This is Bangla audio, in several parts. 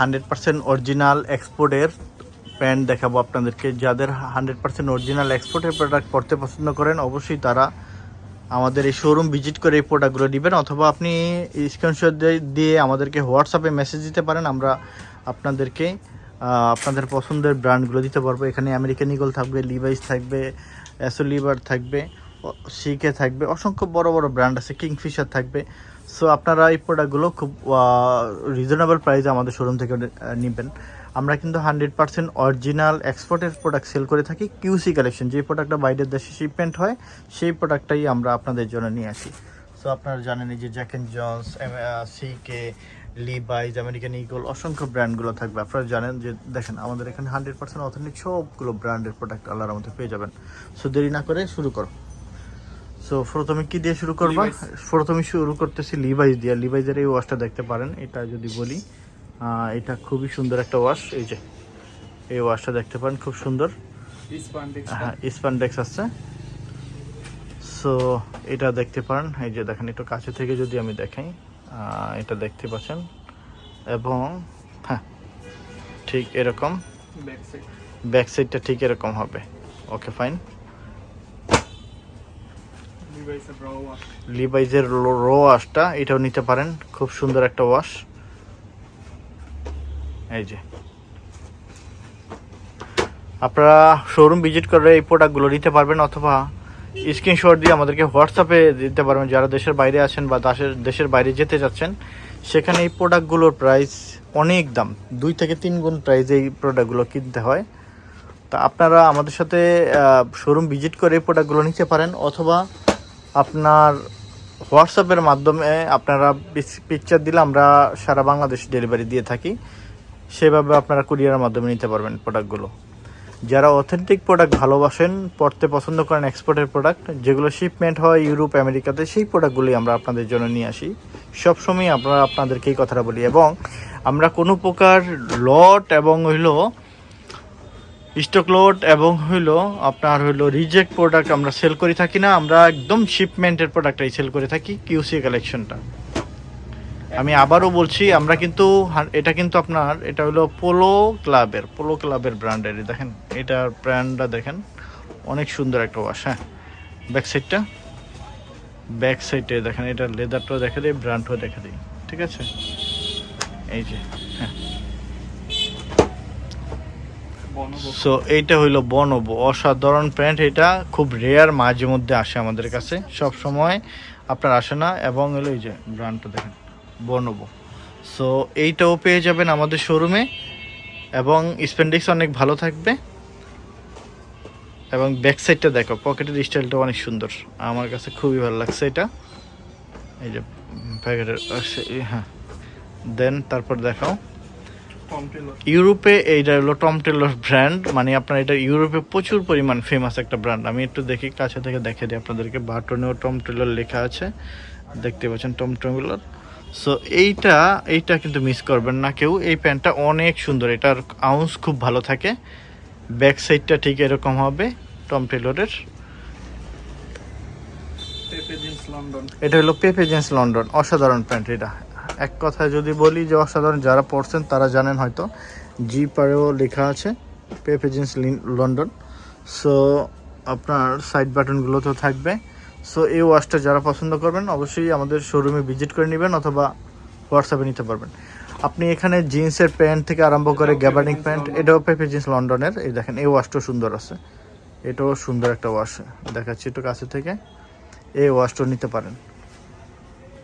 হান্ড্রেড পার্সেন্ট অরিজিনাল এক্সপোর্টের প্যান্ট দেখাবো আপনাদেরকে। যাদের হান্ড্রেড পার্সেন্ট অরিজিনাল এক্সপোর্টের প্রোডাক্ট পড়তে পছন্দ করেন, অবশ্যই তারা আমাদের এই শোরুম ভিজিট করে এই প্রোডাক্টগুলো নেবেন, অথবা আপনি স্ক্রিনশট দিয়ে আমাদেরকে হোয়াটসঅ্যাপে মেসেজ দিতে পারেন, আমরা আপনাদেরকে আপনাদের পছন্দের ব্র্যান্ডগুলো দিতে পারব। এখানে আমেরিকান ইগল থাকবে লিভাইস থাকবে অ্যাসোলিভার থাকবে সিকে থাকবে, অসংখ্য বড় বড় ব্র্যান্ড আছে কিংফিশার থাকবে। সো আপনারা এই প্রোডাক্টগুলো খুব রিজনেবল প্রাইসে আমাদের শোরুম থেকে নেবেন। আমরা কিন্তু হান্ড্রেড পার্সেন্ট অরিজিনাল এক্সপোর্টের প্রোডাক্ট সেল করে থাকি কিউসি কালেকশন যে প্রোডাক্টটা বাইরের দেশে শিপমেন্ট হয়, সেই প্রোডাক্টটাই আমরা আপনাদের জন্য নিয়ে আসি। সো আপনারা জানেন যে Jack and Jones CK Levi's American Eagle অসংখ্য ব্র্যান্ডগুলো থাকবে। আপনারা জানেন যে, দেখেন, আমাদের এখানে হান্ড্রেড পার্সেন্ট অথেন্টিক সবগুলো ব্র্যান্ডের প্রোডাক্ট আল্লাহর মধ্যে পেয়ে যাবেন। সো দেরি না করে শুরু করো। সো প্রথমে কি দিয়ে শুরু করবা। প্রথমে শুরু করতেছি লিভাইজ দিয়ে। লিভাইজের এই ওয়াশটা দেখতে পারেন। এটা যদি বলি এটা খুবই সুন্দর একটা ওয়াশ এই যে এই ওয়াশটা দেখতে পারেন খুব সুন্দর। হ্যাঁ স্পান্ডেক্স আছে। সো এটা দেখতে পারেন। এই যে দেখেন একটু কাছে থেকে যদি আমি দেখাই এটা দেখতে পাচ্ছেন। এবং হ্যাঁ ঠিক এরকম। ব্যাক সাইডটা ঠিক এরকম হবে। ওকে ফাইন লিভাইস এর ব্রাউ ওয়াশ লিভাইজের রো ওয়াশটা এটাও নিতে পারেন। খুব সুন্দর একটা ওয়াশ এই যে। আপনারা শোরুম ভিজিট করে এই প্রোডাক্টগুলো নিতে পারবেন অথবা স্ক্রিনশট দিয়ে আমাদেরকে হোয়াটসঅ্যাপে দিতে পারবেন। যারা দেশের বাইরে আছেন বা দেশের দেশের বাইরে যেতে যাচ্ছেন, সেখানে এই প্রোডাক্টগুলোর প্রাইস অনেক দাম। দুই থেকে তিন গুণ প্রাইসে এই প্রোডাক্টগুলো কিনতে হয়। তা আপনারা আমাদের সাথে শোরুম ভিজিট করে এই প্রোডাক্টগুলো নিতে পারেন অথবা আপনার হোয়াটসঅ্যাপের মাধ্যমে আপনারা পিকচার দিলে আমরা সারা বাংলাদেশ ডেলিভারি দিয়ে থাকি। সেভাবে আপনারা কুরিয়ারের মাধ্যমে নিতে পারবেন প্রোডাক্টগুলো যারা অথেন্টিক প্রোডাক্ট ভালোবাসেন, পড়তে পছন্দ করেন এক্সপোর্টের প্রোডাক্ট যেগুলো শিপমেন্ট হয় ইউরোপ, আমেরিকাতে, সেই প্রোডাক্টগুলি আমরা আপনাদের জন্য নিয়ে আসি। সবসময় আমরা আপনাদেরকে এই কথাটা বলি এবং আমরা কোনো প্রকার লট এবং হইল স্টক লোড এবং হইল আপনার হইল রিজেক্ট প্রোডাক্ট আমরা সেল করে থাকি না, আমরা একদম শিপমেন্টের প্রোডাক্টটাই সেল করে থাকি কিউসি কালেকশনটা আমি আবারও বলছি, আমরা কিন্তু এটা কিন্তু আপনার, এটা হলো পোলো ক্লাবের পোলো ক্লাবের ব্র্যান্ডের দেখেন, এটার ব্র্যান্ডটা দেখেন, অনেক সুন্দর একটা ওয়াশ হ্যাঁ। ব্যাক সাইডটা ব্যাক সাইডে দেখেন, এটা লেদারটাও দেখা দিই ব্র্যান্ডটাও দেখা দিই ঠিক আছে? এই যে হ্যাঁ। সো এইটা হইল বনব অসাধারণ প্যান্ট এটা। খুব রেয়ার মাঝে মধ্যে আসে আমাদের কাছে। সব সময় আপনার আসে না। এবং হলো এই যে ব্র্যান্ডটা দেখেন বনব সো এইটাও পেয়ে যাবেন আমাদের শোরুমে এবং স্পেন্ডিক্স অনেক ভালো থাকবে। এবং ব্যাক সাইডটা দেখো পকেটের স্টাইলটা অনেক সুন্দর। আমার কাছে খুবই ভালো লাগছে এটা। এই যে প্যাকেটের হ্যাঁ। দেন তারপর দেখাও। ইউরোপে এইটা হলো টম টেলর ব্র্যান্ড মানে আপনার এটা ইউরোপে প্রচুর পরিমাণ ফেমাস একটা ব্র্যান্ড আমি একটু দেখি কাছে থেকে দেখে দিই আপনাদেরকে। বাটনেও টম টেলর লেখা আছে। দেখতে পাচ্ছেন টম টেলর সো এইটা এইটা কিন্তু মিস করবেন না কেউ। এই প্যান্টটা অনেক সুন্দর। এটার আউন্স খুব ভালো থাকে। ব্যাক সাইডটা ঠিক এরকম হবে টম টেলরের এটা হলো পেপে জেন্স লন্ডন অসাধারণ প্যান্ট এটা। এক কথায় যদি বলি যে অসাধারণ যারা পড়ছেন তারা জানেন হয়তো। জি পারেও লেখা আছে পেপে জেন্স লন্ডন সো আপনার সাইড বাটনগুলো তো থাকবে। সো এই ওয়াশটা যারা পছন্দ করবেন অবশ্যই আমাদের শোরুমে ভিজিট করে নেবেন অথবা হোয়াটসঅ্যাপে নিতে পারবেন। আপনি এখানে জিন্সের প্যান্ট থেকে আরম্ভ করে jeans প্যান্ট এটাও পেপে জিন্স লন্ডনের এই দেখেন এই ওয়াশটাও সুন্দর আছে। এটাও সুন্দর একটা ওয়াশ দেখাচ্ছি একটু কাছে থেকে। এই ওয়াশটাও নিতে পারেন।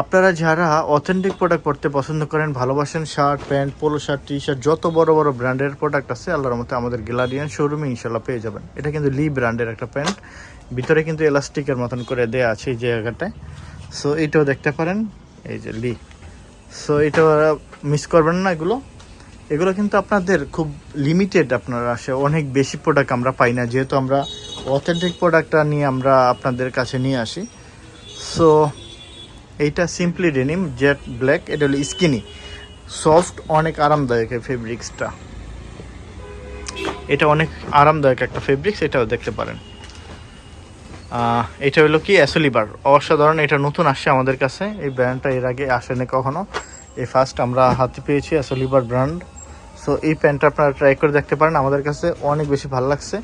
আপনারা যারা অথেন্টিক প্রোডাক্ট পড়তে পছন্দ করেন, ভালোবাসেন shirt pant polo shirt T shirt যত বড় বড় ব্র্যান্ডের প্রোডাক্ট আছে, আল্লাহর মতে আমাদের গ্যালারিয়ান শোরুমে ইনশাল্লাহ পেয়ে যাবেন। এটা কিন্তু লি ব্র্যান্ডের একটা প্যান্ট ভিতরে কিন্তু এলাস্টিকের মতন করে দেয়া আছে এই জায়গাটায়। সো এটাও দেখতে পারেন। এই যে লি সো এটা মিস করবেন না এগুলো। এগুলো কিন্তু আপনাদের খুব লিমিটেড আপনার আসে। অনেক বেশি প্রোডাক্ট আমরা পাই না। যেহেতু আমরা অথেন্টিক প্রোডাক্টটা নিয়ে আমরা আপনাদের কাছে নিয়ে আসি। সো এইটা সিম্পলি ডেনিম জেট ব্ল্যাক এটা হলো স্কিনি সফট অনেক আরামদায়ক এই ফেব্রিক্সটা এটা অনেক আরামদায়ক একটা ফেব্রিক্স এটাও দেখতে পারেন। এটা হলো কি? অ্যাসোলিবার অসাধারণ, এটা নতুন আসছে আমাদের কাছে। এই ব্র্যান্ডটা এর আগে আসেনি কখনো। এই ফার্স্ট আমরা হাতে পেয়েছি অ্যাসোলিবার ব্র্যান্ড সো এই প্যান্টটা আপনারা ট্রাই করে দেখতে পারেন। আমাদের কাছে অনেক বেশি ভালো লাগছে।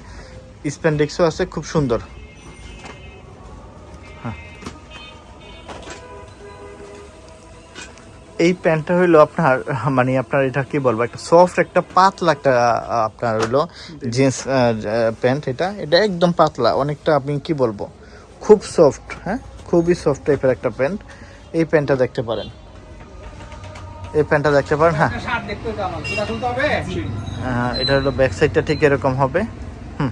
স্প্যান্ডেক্সও আছে, খুব সুন্দর। এই প্যান্টটা হইল আপনার মানে আপনার এটা কি বলব একটা সফট একটা পাতলা একটা আপনার হইল জিন্স প্যান্ট এটা। এটা একদম পাতলা অনেকটা আপনি কি বলব খুব সফট হ্যাঁ? খুবই সফট টাইপের একটা প্যান্ট। এই প্যান্টটা দেখতে পারেন। এই প্যান্টটা দেখতে পারেন হ্যাঁ। এটা হলো ব্যাক সাইডটা ঠিক এরকম হবে। হুম।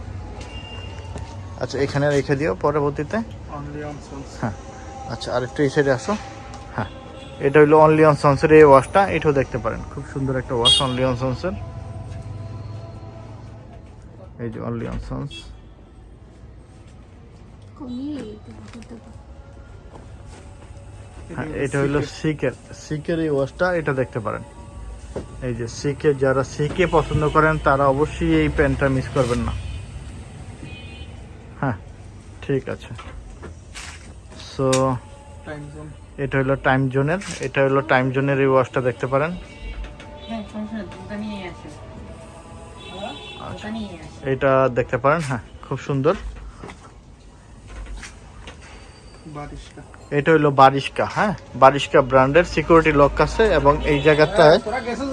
আচ্ছা এখানে রেখে দিও পরবর্তীতে। হ্যাঁ। আচ্ছা আরেকটু এই সাইডে আসো। এটা হলো অনলি অন সন্সের এই ওয়াশটা, এটাও দেখতে পারেন। খুব সুন্দর একটা ওয়াশ অনলি অন সন্সের এই যে অনলি অন সন্স এটা হলো সিকের সিকের এই ওয়াশটা, এটা দেখতে পারেন। এই যে সিকে যারা সিকে পছন্দ করেন, তারা অবশ্যই এই প্যান্টটা মিস করবেন না। হ্যাঁ ঠিক আছে। সো টাইম এটা হলো টাইম জোনের এটা হলো টাইম জোনের এই ওয়াশটা দেখতে পারেন। হ্যাঁ আচ্ছা। এটা দেখতে পারেন হ্যাঁ খুব সুন্দর। এটা হলো বারিশকা হ্যাঁ বারিশকা ব্র্যান্ডের সিকিউরিটি লক আছে এবং এই জায়গাটায়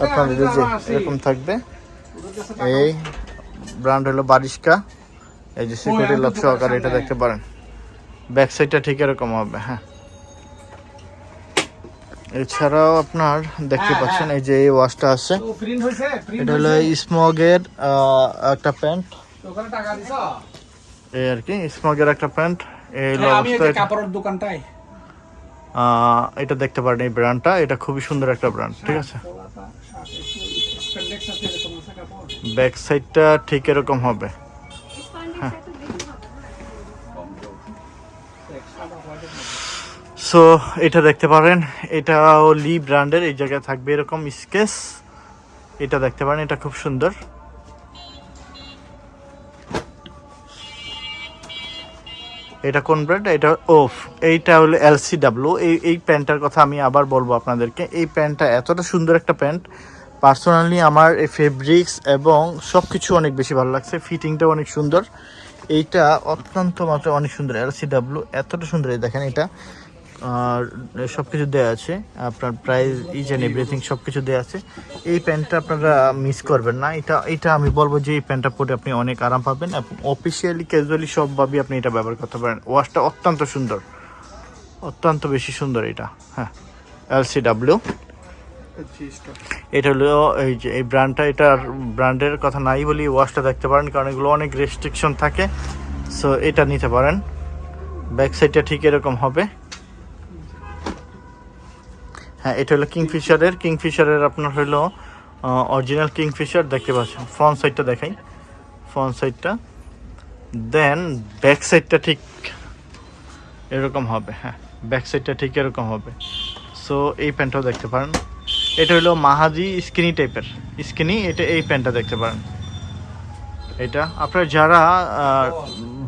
আপনার যে এরকম থাকবে এই ব্র্যান্ড হলো বারিশকা। এই যে সিকিউরিটি লক সহকারে এটা দেখতে পারেন। ব্যাক সাইডটা ঠিক এরকম হবে হ্যাঁ। এছাড়াও আপনার দেখতে হ্যাঁ, পাচ্ছেন এই যে এই ওয়াশটা আছে এটা হলো স্মগের একটা প্যান্ট এই আর কি স্মগের একটা প্যান্ট এই হ্যাঁ। কাপড়ের দোকানটায় এটা দেখতে পারেন এই ব্র্যান্ডটা এটা খুবই সুন্দর একটা ব্র্যান্ড ঠিক আছে ব্যাক সাইডটা ঠিক এরকম হবে সো এটা দেখতে পারেন, এটাও লি ব্র্যান্ডের এই জায়গায় থাকবে এরকম স্কেচ এটা দেখতে পারেন, এটা খুব সুন্দর। এটা কোন ব্র্যান্ড এটা, ওফ, এইটা হলো এলসিডাব্লিউ এই এই প্যান্টটার কথা আমি আবার বলব আপনাদেরকে। এই প্যান্টটা এতটা সুন্দর একটা প্যান্ট। পার্সোনালি আমার এই ফেব্রিক্স এবং সব কিছু অনেক বেশি ভালো লাগছে। ফিটিংটাও অনেক সুন্দর। এইটা অত্যন্ত মাত্রা অনেক সুন্দর এলসিডাব্লিউ এতটা সুন্দর, এই দেখেন এটা। আর সব কিছু দেওয়া আছে। আপনার প্রাইস ইজ অ্যান্ড এভরিথিং সব কিছু দেওয়া আছে। এই প্যান্টটা আপনারা মিস করবেন না। এটা এটা আমি বলব যে এই প্যান্টটা পরে আপনি অনেক আরাম পাবেন। এবং অফিসিয়ালি ক্যাজুয়ালি সবভাবেই আপনি এটা ব্যবহার করতে পারেন। ওয়াশটা অত্যন্ত সুন্দর। অত্যন্ত বেশি সুন্দর এটা। হ্যাঁ। এলসিডাব্লিউ জি স্টার এটা হলো, এই যে, এই ব্র্যান্ডটা এটার ব্র্যান্ডের কথা নাই বলি ওয়াশটা দেখতে পারেন। কারণ এগুলো অনেক রেস্ট্রিকশন থাকে। সো এটা নিতে পারেন। ব্যাক সাইডটা ঠিক এরকম হবে। হ্যাঁ এটা হলো কিংফিশারের কিংফিশারের আপনার হলো অরিজিনাল কিংফিশার, দেখতে পাচ্ছেন। ফ্রন্ট সাইডটা দেখাই। ফ্রন্ট সাইডটা দেন ব্যাক সাইডটা ঠিক এরকম হবে হ্যাঁ। ব্যাক সাইডটা ঠিক এরকম হবে। সো এই প্যান্টটাও দেখতে পারেন। এটা হলো মাহাজি স্কিনি টাইপের স্কিনি এটা এই প্যান্টটা দেখতে পারেন। এটা আপনার যারা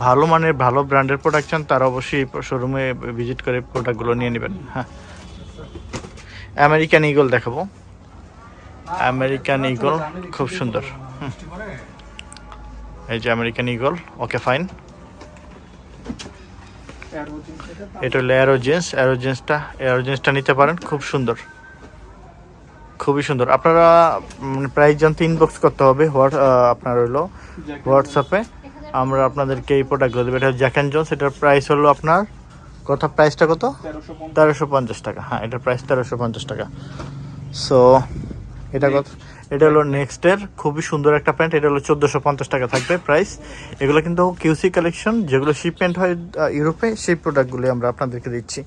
ভালো মানের, ভালো ব্র্যান্ডের প্রোডাক্ট চান, তারা অবশ্যই শোরুমে ভিজিট করে প্রোডাক্টগুলো নিয়ে নেবেন হ্যাঁ। আমেরিকান ইগল দেখাবো। আমেরিকান ইগল খুব সুন্দর। এই যে আমেরিকান ইগল ওকে ফাইন। এটা হলো অ্যারো জিন্স অ্যারো জিন্সটা অ্যারো জিন্সটা নিতে পারেন খুব সুন্দর। খুবই সুন্দর। আপনারা প্রাইস জানতে ইনবক্স করতে হবে হোয়াট আপনার হলো হোয়াটসঅ্যাপে আমরা আপনাদেরকে এই প্রোডাক্টগুলো দেবো। এটা জ্যাক অ্যান্ড জোন্স এটার প্রাইস হলো আপনার কত প্রাইসটা কত? তেরোশো পঞ্চাশ। টাকা। হ্যাঁ এটার প্রাইস তেরোশো পঞ্চাশ টাকা। সো এটা কত? এটা হলো নেক্সটের খুবই সুন্দর একটা প্যান্ট এটা হলো চোদ্দোশো পঞ্চাশ টাকা থাকবে প্রাইস এগুলো কিন্তু কিউসি কালেকশন যেগুলো শিপমেন্ট হয় ইউরোপে সেই প্রোডাক্টগুলি আমরা আপনাদেরকে দিচ্ছি।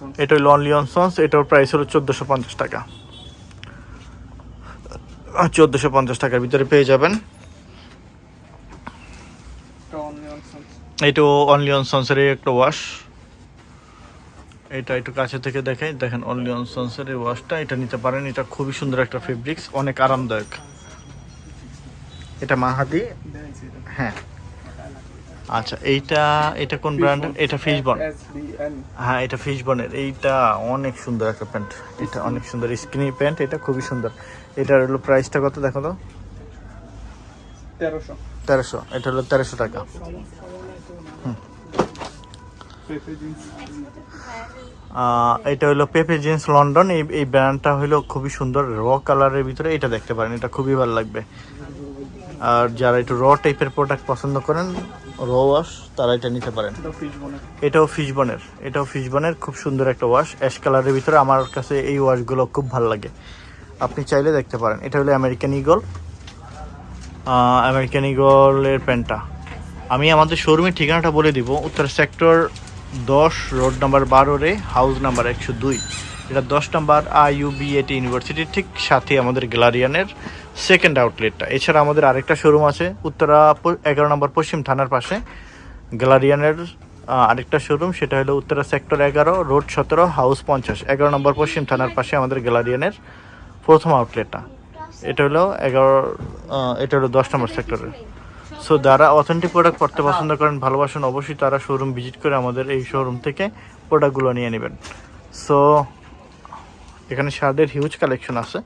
সোলস এটা হলো অনলি অন সন্স এটার প্রাইস হলো চোদ্দোশো পঞ্চাশ টাকা। চোদ্দোশো পঞ্চাশ টাকার ভিতরে পেয়ে যাবেন। এটা অনলি অন সন্সের একটা ওয়াশ এটা একটু কাছে থেকে দেখাই দেখেন অনলি অন সন্সের ওয়াশটা এটা নিতে পারেন। এটা খুবই সুন্দর একটা ফেব্রিক্স অনেক আরামদায়ক। এটা মাহাদি। হ্যাঁ। আচ্ছা এইটা এটা কোন ব্র্যান্ড এটা ফিশবন হ্যাঁ এটা ফিশবনের এইটা অনেক সুন্দর একটা প্যান্ট এটা অনেক সুন্দর স্কিনি প্যান্ট এটা খুবই সুন্দর। এটার হলো প্রাইসটা কত? দেখো তো। তেরোশো। তেরোশো এটা হলো তেরোশো টাকা। এটা হলো পেপে জিন্স লন্ডন। এই এই ব্র্যান্ডটা হলো খুবই সুন্দর র কালারের ভিতরে এটা দেখতে পারেন এটা খুবই ভালো লাগবে। আর যারা একটু র টাইপের প্রোডাক্ট পছন্দ করেন র ওয়াশ তারা এটা নিতে পারেন। এটাও ফিশবনের এটাও ফিশবনের খুব সুন্দর একটা ওয়াশ অ্যাশ কালারের ভিতরে। আমার কাছে এই ওয়াশগুলো খুব ভালো লাগে। আপনি চাইলে দেখতে পারেন এটা হলো আমেরিকান ইগল আমেরিকান ইগলের প্যান্টটা। আমি আমাদের শোরুমের ঠিকানাটা বলে দিব। উত্তর সেক্টর দশ রোড নাম্বার বারো রে হাউস নাম্বার একশো দুই। এটা দশ নাম্বার আইইউবিএটি ইউনিভার্সিটির ঠিক সাথে আমাদের গ্যালারিয়ানের সেকেন্ড আউটলেটটা এছাড়া আমাদের আরেকটা শোরুম আছে, উত্তরা এগারো নম্বর পশ্চিম থানার পাশে। গ্যালারিয়ানের আরেকটা শোরুম সেটা হলো উত্তরা সেক্টর এগারো রোড সতেরো হাউস পঞ্চাশ। এগারো নম্বর পশ্চিম থানার পাশে আমাদের গ্যালারিয়ানের প্রথম আউটলেটটা এটা হলো এগারো এটা হলো দশ নম্বর সেক্টরের সো যারা অথেন্টিক প্রোডাক্ট পড়তে পছন্দ করেন, ভালোবাসেন, অবশ্যই তারা শোরুম ভিজিট করে আমাদের এই শোরুম থেকে প্রোডাক্টগুলো নিয়ে নেবেন। সো এখানে শার্টের হিউজ কালেকশন আছে,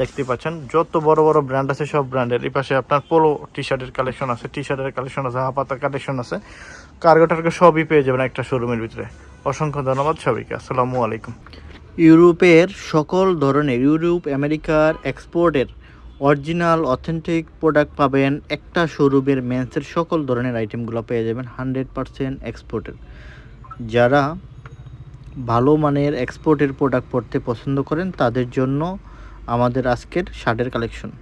দেখতে পাচ্ছেন। যত বড় বড় ব্র্যান্ড আছে, সব ব্র্যান্ডের এই পাশে আপনার পোলো টি শার্টের কালেকশন আছে টি শার্টের কালেকশন আছে হাফাতার কালেকশন আছে। কার্গো টার্গো সবই পেয়ে যাবেন একটা শোরুমের ভিতরে। অসংখ্য ধন্যবাদ সবাইকে। আসসালামু আলাইকুম। ইউরোপের সকল ধরনের, ইউরোপ, আমেরিকার এক্সপোর্টের অরিজিনাল, অথেন্টিক প্রোডাক্ট পাবেন একটা শোরুমের মেন্সের সকল ধরনের আইটেমগুলো পেয়ে যাবেন হান্ড্রেড পারসেন্ট এক্সপোর্টের। যারা ভালো মানের এক্সপোর্টের প্রোডাক্ট পড়তে পছন্দ করেন, তাদের জন্য আমাদের আজকের শার্টের কালেকশন।